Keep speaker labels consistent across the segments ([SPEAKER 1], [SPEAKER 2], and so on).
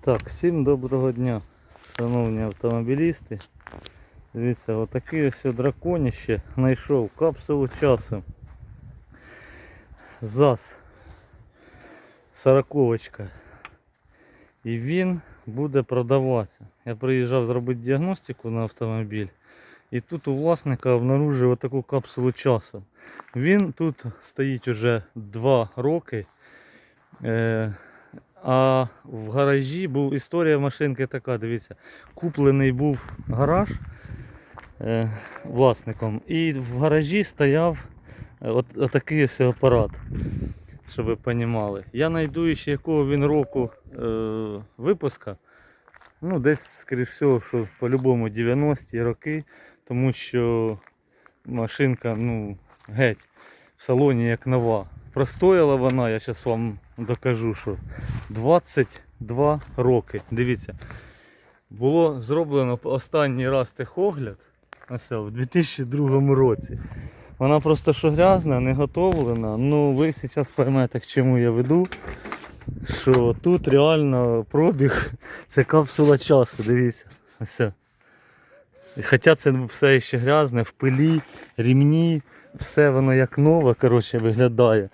[SPEAKER 1] Так, всім доброго дня, шановні автомобілісти. Дивіться, отакий ось драконіще знайшов капсулу часу. ЗАЗ. Сороковочка. І він буде продаватися. Я приїжджав зробити діагностику на автомобіль. І тут у власника обнаружив таку капсулу часу. Він тут стоїть уже 2 роки. Е, а в гаражі був історія машинки така, дивіться, куплений був гараж е, власником, і в гаражі стояв е, от, отакий ось апарат, щоб ви розуміли. Я знайду ще якого він року е, випуска. Ну, десь, скоріш всього, що по-любому 90-ті роки, тому що машинка, ну, геть, в салоні як нова. Простояла вона, я зараз вам докажу, що 22 роки. Дивіться. Було зроблено останній раз техогляд у 2002 році. Вона просто що грязна, не готовлена. Ну ви зараз поймете, к чому я веду. Що тут реально пробіг, це капсула часу, дивіться. Ось. Хоча це все ще грязне, в пилі, рівні, все воно як нове коротше, виглядає.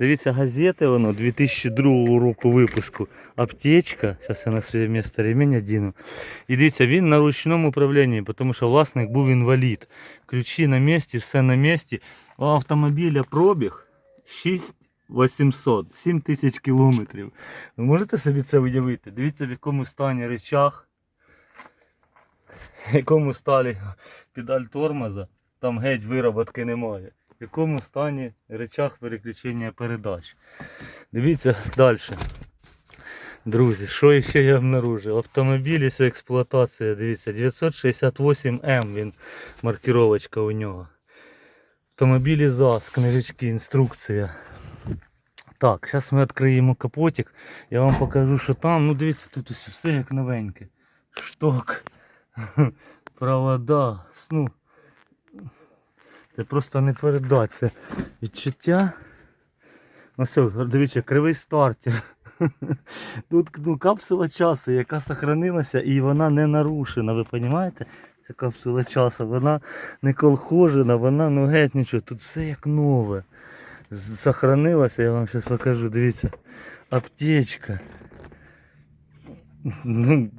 [SPEAKER 1] Дивіться, газети воно 2002 року випуску. Аптечка. Зараз я на своє місце ремінь одіну. І дивіться, він на ручному управлінні, тому що власник був інвалід. Ключі на місці, все на місці. У автомобіля пробіг 6800, 7 тисяч кілометрів. Ви можете собі це уявити? Дивіться в якому стані речах, в якому стані педаль тормоза, там геть вироботки немає. В якому стані речах переключення передач. Дивіться далі. Друзі, що ще я обнаружив? Автомобіль ось експлуатація, дивіться, 968М він маркіровочка у нього. Автомобілі ЗАЗ, книжечки, інструкція. Так, зараз ми відкриємо капотик. Я вам покажу, що там. Ну дивіться, тут ось все як новеньке. Шток, провода. Ну, це просто не передати. Відчуття. Ну все, дивіться, кривий стартер. Тут ну, капсула часу, яка сохранилася і вона не нарушена, ви розумієте? Це капсула часу, вона не колхожена, вона ну геть нічого. Тут все як нове. Сохранилося, я вам зараз покажу, дивіться. Аптечка. Ну,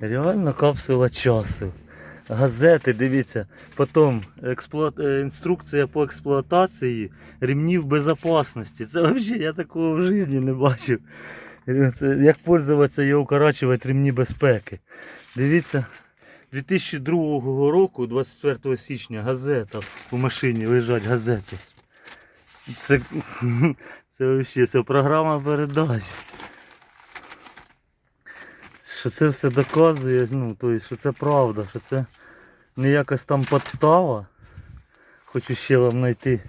[SPEAKER 1] реально капсула часу. Газети, дивіться. Потім експлуа... е, інструкція по експлуатації ремнів безпечності. Це взагалі я такого в житті не бачив. Як пользуватися і укорачувати ремні безпеки. Дивіться, 2002 року, 24 січня, газета у машині лежать газети. Це, це взагалі це програма передач. Що це все доказує, ну, тобто, що це правда, що це не якась там подстава. Хочу ще вам знайти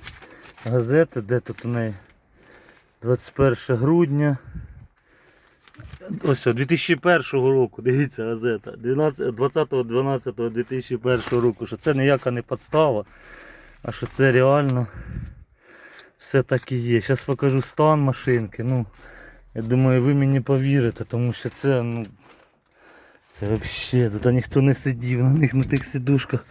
[SPEAKER 1] газети, де тут у неї 21 грудня. Ось, 2001 року, дивіться газета. 20.12.2001 року, що це ніяка не подстава, а що це реально все так і є. Зараз покажу стан машинки. Ну, я думаю, ви мені повірите, тому що це, ну, це взагалі, тут ніхто не сидів на них на тих сидушках.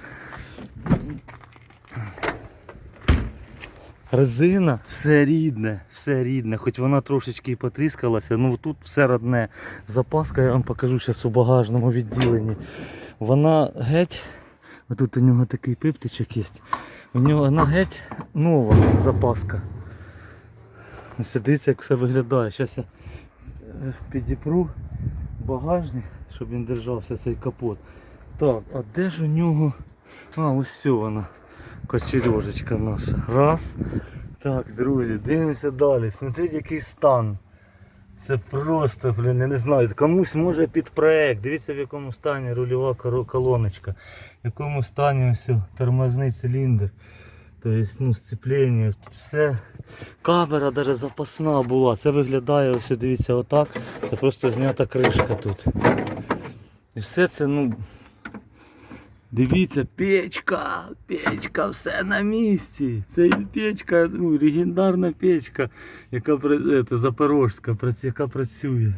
[SPEAKER 1] Резина, все рідне, все рідне, хоч вона трошечки і потріскалася, ну тут все родне. Запаска я вам покажу зараз у багажному відділенні. Вона геть, отут у нього такий пиптичок є. У нього вона геть нова запаска. Ось дивіться, як все виглядає. Зараз я е, підіпру багажник, щоб він держався цей капот. Так, а де ж у нього... А, ось все вона. Кочережечка наша. Раз. Так, друзі, дивимося далі. Смотрите, який стан. Це просто, блін, я не знаю. Комусь може під проект. Дивіться в якому стані рульова колоночка. В якому стані ось тормозний циліндр. Тобто, ну, сцеплення, все. Камера навіть запасна була. Це виглядає ось, дивіться, отак. Це просто знята кришка тут. І все це, ну. Дивіться, печка, печка, все на місці. Це печка, ну, легендарна печка, яка ете, запорожська, яка працює.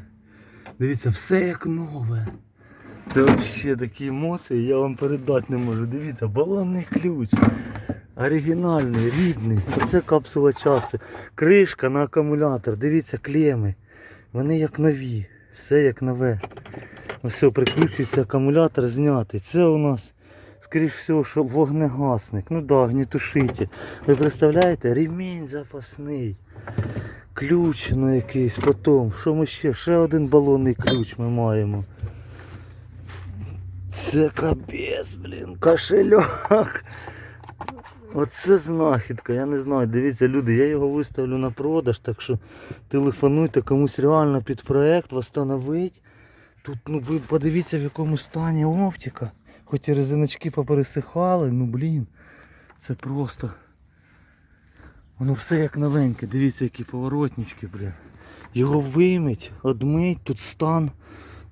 [SPEAKER 1] Дивіться, все як нове. Це взагалі такі емоції, я вам передати не можу. Дивіться, балонний ключ. Оригінальний, рідний. Оце капсула часу. Кришка на акумулятор. Дивіться, клеми. Вони як нові. Все як нове. Все, прикручується акумулятор знятий. Це у нас, скоріш всього, що вогнегасник. Ну да, огнетушитель. Ви представляєте? Ремінь запасний. Ключ на якийсь, потім. Що ми ще? Ще один балонний ключ ми маємо. Це капець, блін, кошельок. Оце знахідка, я не знаю. Дивіться, люди, я його виставлю на продаж, так що телефонуйте комусь реально під проект, восстановить. Тут, ну ви подивіться в якому стані оптика. Хоч і резиночки попересихали, ну блін. Це просто. Воно все як новеньке, дивіться, які поворотнички, блін. Його вимить, одмить, тут стан.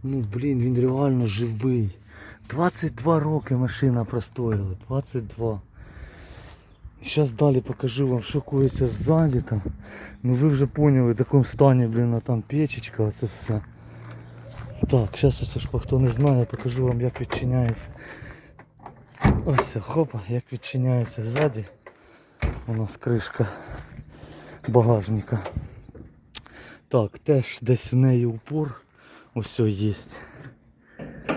[SPEAKER 1] Ну блін, він реально живий. 22 роки машина простояла. 22. Зараз далі покажу вам, що коїться ззаді там. Ну ви вже поняли, в такому стані, блін, а там печечка, оце все. Так, зараз ось ж хто не знає, покажу вам як відчиняється. Ось, хопа, як відчиняється ззаді. У нас кришка багажника. Так, теж десь в неї упор. Ось є.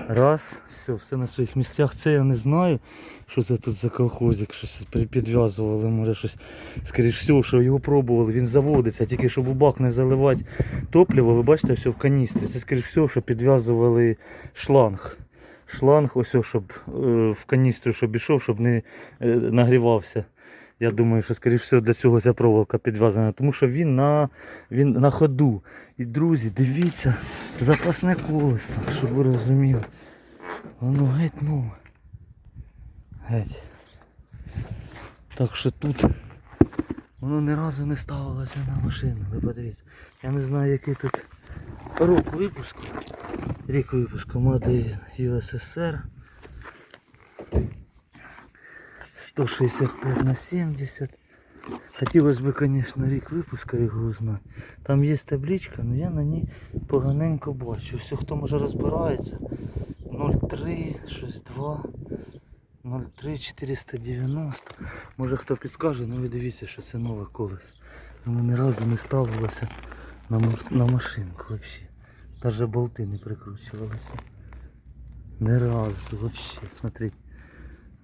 [SPEAKER 1] Раз, все, все на своїх місцях. Це я не знаю, що це тут за колхозик, щось підв'язували, може щось. Скоріш всього, що його пробували, він заводиться, тільки щоб у бак не заливати топливо, ви бачите, все в каністрі. Це скоріш всього, що підв'язували шланг. Шланг, ось, щоб е, в каністру, щоб ішов, щоб не е, нагрівався. Я думаю, що скоріш всього для цього ця проволока підв'язана, тому що він на, він на ходу. І друзі, дивіться, запасне колесо, щоб ви розуміли. Воно геть нове. Геть. Так що тут воно ні разу не ставилося на машину. Ви подивіться. Я не знаю який тут рок випуску. Рік випуску Made in 165 на 70. Хотілося б, звісно, рік випуска його узнати. Там є табличка, але я на ній поганенько бачу. Все, хто може розбирається. 03, 62, 03, 490. Може хто підскаже, ну ви дивіться, що це нове колесо. Воно ні разу не ставилося на, на машинку взагалі. Навіть болти не прикручувалися. Ні разу взагалі, смотрите.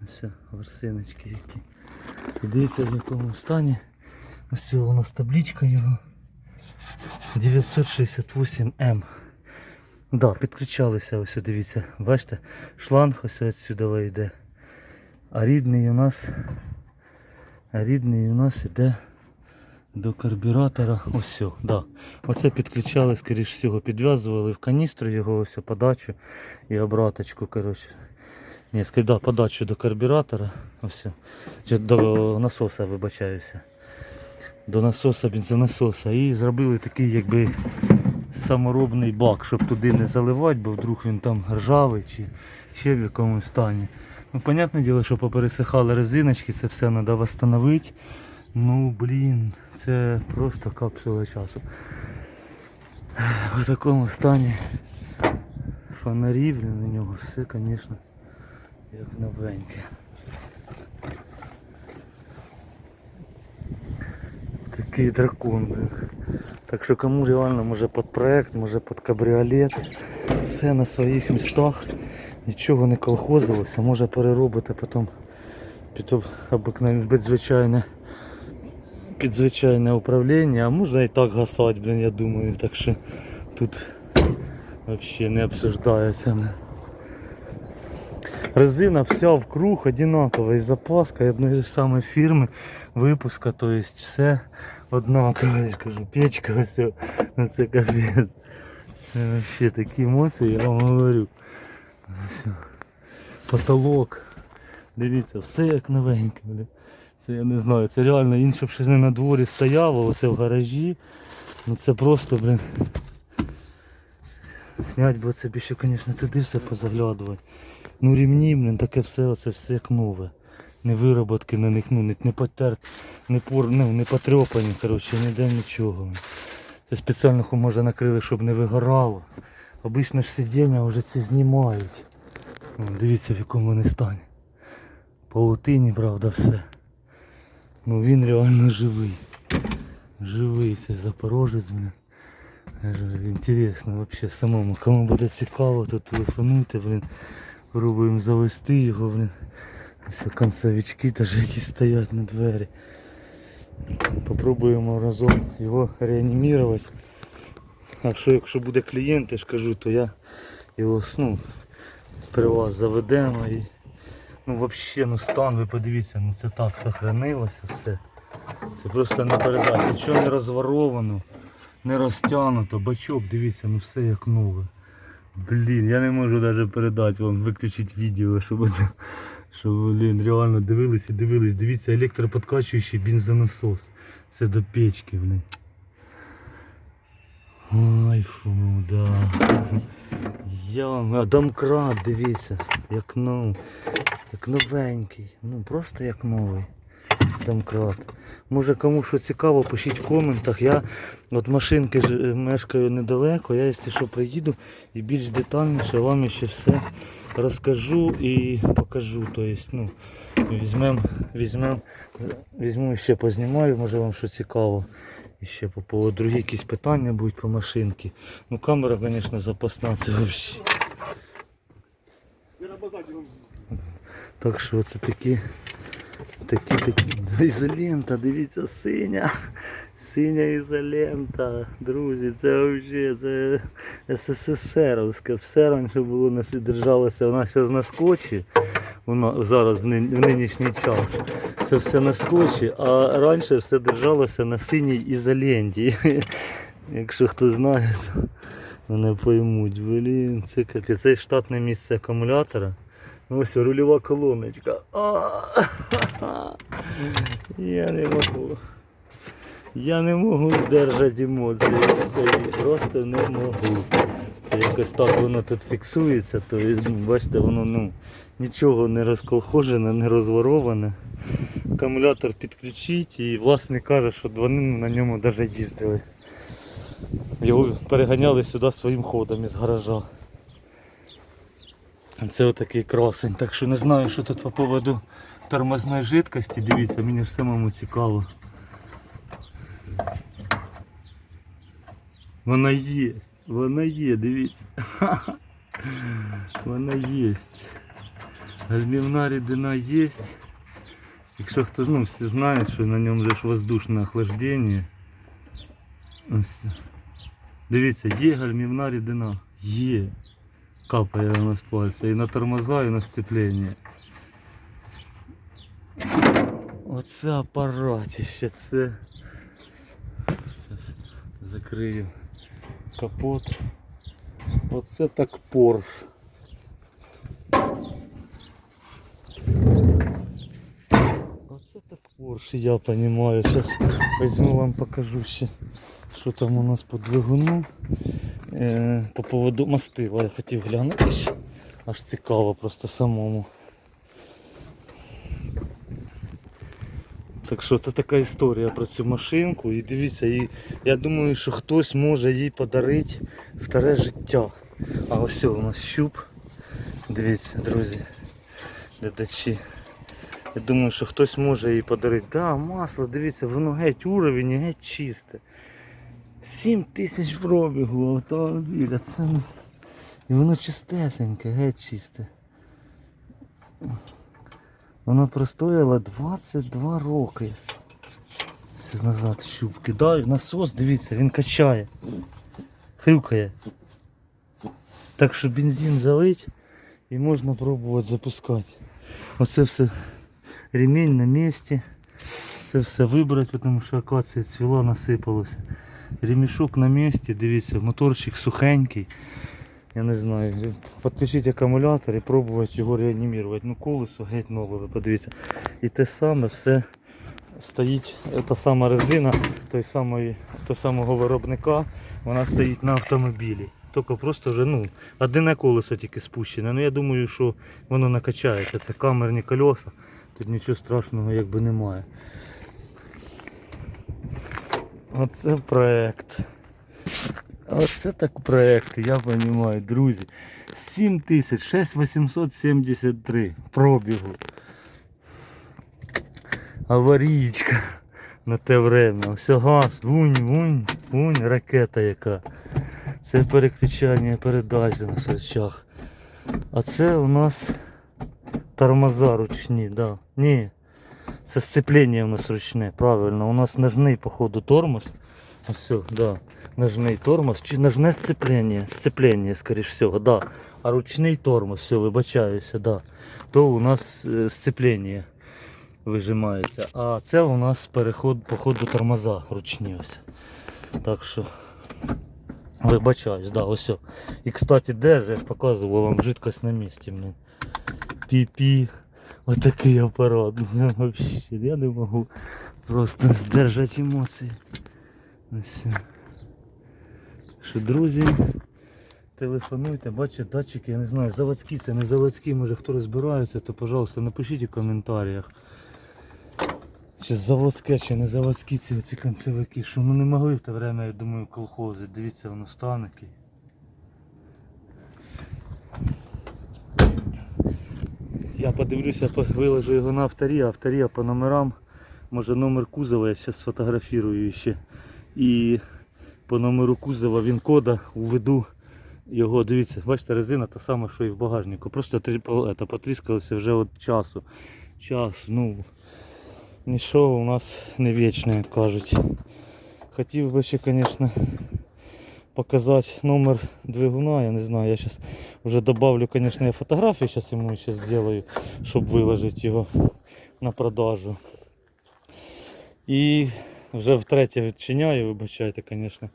[SPEAKER 1] Ось ворсиночки які. І дивіться в якому стані. Ось у нас табличка його. 968М. Да, підключалися ось дивіться. Бачите, шланг ось відсюди йде. А рідний у нас. А рідний у нас іде до карбюратора. Ось, да. Оце підключали, скоріш всього, підв'язували в каністру його ось подачу і обраточку, коротше. Ні, скажи, подачу до карбюратора. Ось. До насоса, вибачаюся. До насоса, бензонасоса. І зробили такий якби саморобний бак, щоб туди не заливати, бо вдруг він там ржавий чи ще в якомусь стані. Ну, понятне діло, що попересихали резиночки, це все треба встановити. Ну, блін, це просто капсула часу. В такому стані фонарі, блін, на нього все, звісно, як новеньке. Такий дракон. Так що кому реально може під проект, може під кабріолет, все на своїх містах, нічого не колхозилося, може переробити потім під об- обикновенне, під звичайне управління, а можна і так гасати, блін, я думаю, так що тут взагалі не обсуждається. Блін. Резина вся в круг одинакова, і запаска одної самої фірми випуска, то есть все однаково, я ж кажу, печка все, ну це капець. Вообще такі емоції, я вам говорю. Все. Потолок. Дивіться, все як новеньке, бля. Це я не знаю, це реально інше б ще не на дворі стояло, оце в гаражі. Ну це просто, блин. Снять би це б ще, звісно, туди все позаглядувати. Ну рівні, блин, таке все, оце все як нове. Не вироботки на них, ну не, потерт, не пор, ну, не потрьопані, коротше, ніде нічого. Це спеціально може накрили, щоб не вигорало. Обично ж сидіння вже це знімають. О, дивіться в якому вони стані. Паутині, правда, все. Ну він реально живий. Живий цей запорожець, блін. Говорю, Інтересно вообще самому. Кому буде цікаво, то телефонуйте, блін. Пробуємо завести його, блін. Ось концевички теж якісь стоять на двері. Попробуємо разом його реанімувати. А що якщо буде клієнт, я ж кажу, то я його ну, при вас заведемо і ну взагалі ну стан, ви подивіться, ну це так сохранилося все. Це просто не передати. Нічого не розворовано, не розтягнуто, бачок, дивіться, ну все як нове. Блін, я не можу навіть передати вам, виключити відео, щоб це, щоб, блін, реально дивились і дивились. Дивіться, електроподкачуючий бензонасос. Це до печки, блін. Ой, фу, да. Я вам, домкрат, дивіться, як ну, як новенький. Ну просто як новий домкрат. Може кому що цікаво, пишіть в коментах. Я от машинки е, мешкаю недалеко, я якщо що приїду і більш детальніше вам ще все розкажу і покажу. Тобто, ну, візьмем, візьмем, візьму ще познімаю, може вам що цікаво. І ще по поводу другі якісь питання будуть по машинці. Ну камера, звісно, запасна, це взагалі. Так що це такі, такі, такі. Ізолента, дивіться, синя. Синя ізолента. Друзі, це взагалі це СССРовське. Все раніше було на держалося. Нас зараз на скотчі. Воно зараз в нинішній час. Це все на скотчі, а раніше все держалося на синій ізоленті. Якщо хто знає, то не поймуть. Блін, це капець. Це штатне місце акумулятора. Ну, Ось рульова колоночка. Я не можу. Я не можу здержати емоції. Просто не можу. Це якось так воно тут фіксується, то ну, бачите, воно ну, нічого не розколхожене, не розвороване. Акумулятор підключить і власник каже, що вони на ньому навіть їздили. Його переганяли сюди своїм ходом із гаража. Це отакий красень. Так що не знаю, що тут по поводу тормозної жидкості. Дивіться, мені ж самому цікаво. Вона є, вона є, дивіться. Вона є. Гальмівна рідина є. Якщо хто ну, всі знають, що на ньому ж воздушне охлаждення. Ось. Дивіться, є гальмівна рідина. Є. Капає з пальця. І на тормоза, і на сцеплення. Оце апаратище, це. Зараз закрию капот. Оце так Порш. Оце так Порш, я понимаю. Сейчас возьму вам покажу що там у нас по двигуну. Е, по поводу мастила я хотів глянути. Аж цікаво просто самому. Так що це така історія про цю машинку. І дивіться, і я думаю, що хтось може їй подарити вторе життя. А ось у нас щуп. Дивіться, друзі, глядачі. Я думаю, що хтось може їй подарити. Да, масло, дивіться, воно геть уровень, геть чисте. 7 тисяч пробігу автомобіля. Це... І воно чистесеньке, геть чисте. Воно простояло 22 роки. Це назад щуп кидаю, насос, дивіться, він качає. Хрюкає. Так що бензин залить і можна пробувати запускати. Оце все ремінь на місці. Це все вибрати, тому що акація цвіла, насипалося. Ремішок на місці, дивіться, моторчик сухенький. Я не знаю, підключити акумулятор і пробувати його реанімувати. Ну колесо геть нове, подивіться. І те саме все стоїть, та сама резина той самої, того самого виробника, вона стоїть на автомобілі. Тільки просто вже ну, одне колесо тільки спущене. Ну я думаю, що воно накачається. Це камерні колеса. Тут нічого страшного якби немає. Оце проект. Оце так проекти, я розумію, друзі. 7873 пробігу. Аварійка на те время. Все газ, вунь, вунь, вунь, ракета яка. Це переключання передачі на сачах. А це у нас тормоза ручні, да. Ні. Це сцеплення у нас ручне, правильно. У нас ножний, походу, тормоз. Ось все, да. Ножний тормоз. Чи ножне сцеплення? Сцеплення, скоріш всього, да. А ручний тормоз, все, вибачаюся, да. То у нас е, сцеплення вижимається. А це у нас переход, походу, тормоза ручні ось. Так що. Вибачаюсь, да, ось. все. І кстати, я ж показував вам жидкость на місці. Пі-пі. Отакий апарат. Ну, я не можу просто здержати емоції. Ось. Що, друзі, телефонуйте, бачите, датчики, я не знаю, заводські це не заводські, може хто розбирається, то пожалуйста напишіть у коментарях. Чи заводське, чи не заводські ці, ці концевики, що ну не могли в те время, я думаю, колхози. Дивіться, воно станики. Я подивлюся, по- виложу його на авторі, авторія по номерам. Може номер кузова я зараз сфотографірую ще. І по номеру кузова він кода уведу його. Дивіться, бачите, резина та сама, що і в багажнику. Просто трі- потріскалося вже від часу. Час, ну нічого у нас не вічне, як кажуть. Хотів би ще, звісно, показати номер двигуна, я не знаю, я зараз вже добавлю, звісно, я фотографію зараз йому ще зроблю, щоб виложити його на продажу. І вже втретє відчиняю, вибачайте, звісно.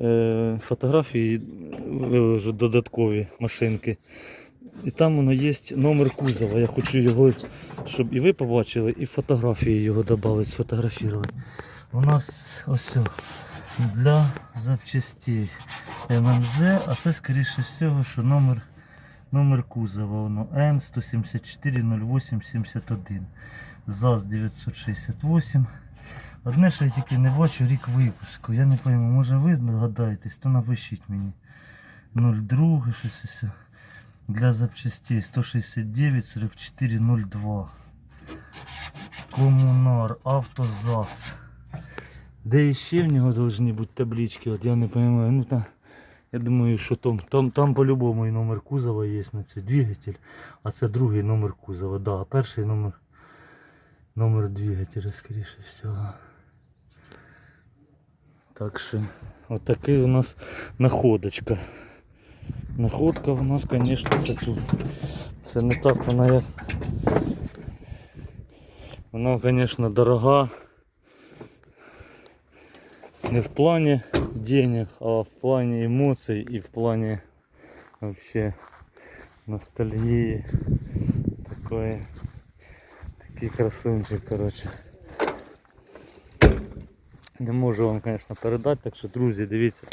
[SPEAKER 1] Е, Фотографії виложу додаткові машинки. І там воно є номер кузова. Я хочу його, щоб і ви побачили, і фотографії його додати, сфотографувати. У нас ось для запчастей ММЗ, а це скоріше всього, що номер, номер кузова воно Н1740871 ЗАЗ 968. Одне, що я тільки не бачу рік випуску. Я не пойму, може ви догадаєтесь, то напишіть мені. 02 щось ось. Для запчастей 169 44 02. Комунар, автозас. Де ще в нього повинні бути таблички, от я не розумію. Ну, та, я думаю, що там, там, там по-любому і номер кузова є на цей двигатель, а це другий номер кузова, да, а перший номер номер двигателя, скоріше всього. Так що, от такий у нас находочка. Находка у нас, звісно, це тут. Це не так вона як. Вона, звісно, дорога. Не в плані денег, а в плані емоцій і в плані вообще ностальгії. Такої. Такий красунчик, коротше. Не можу вам, звісно, передати, так що, друзі, дивіться,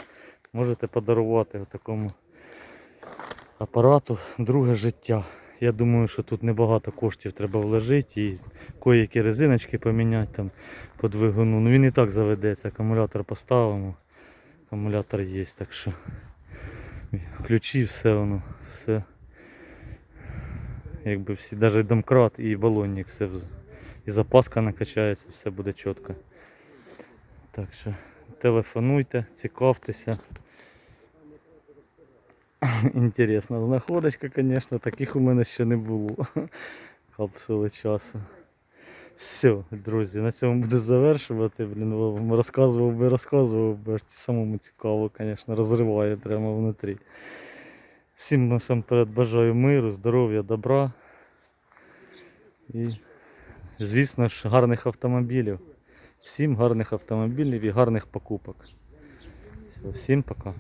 [SPEAKER 1] можете подарувати такому апарату друге життя. Я думаю, що тут небагато коштів треба вложити і кої-які резиночки поміняти там по двигуну. Ну він і так заведеться, акумулятор поставимо. Акумулятор є, так що ключі, все воно, все. Якби всі, навіть домкрат і балонник, все і запаска накачається, все буде чітко. Так що телефонуйте, цікавтеся. Інтересна знаходочка, звісно, таких у мене ще не було. Капсули часу. Все, друзі, на цьому буду завершувати. Блін, вам розказував би, розказував би, самому цікаво, звісно, розриває прямо внутрі. Всім насамперед бажаю миру, здоров'я, добра. І, звісно ж, гарних автомобілів. Всім гарних автомобілів і гарних покупок. Все, всім пока.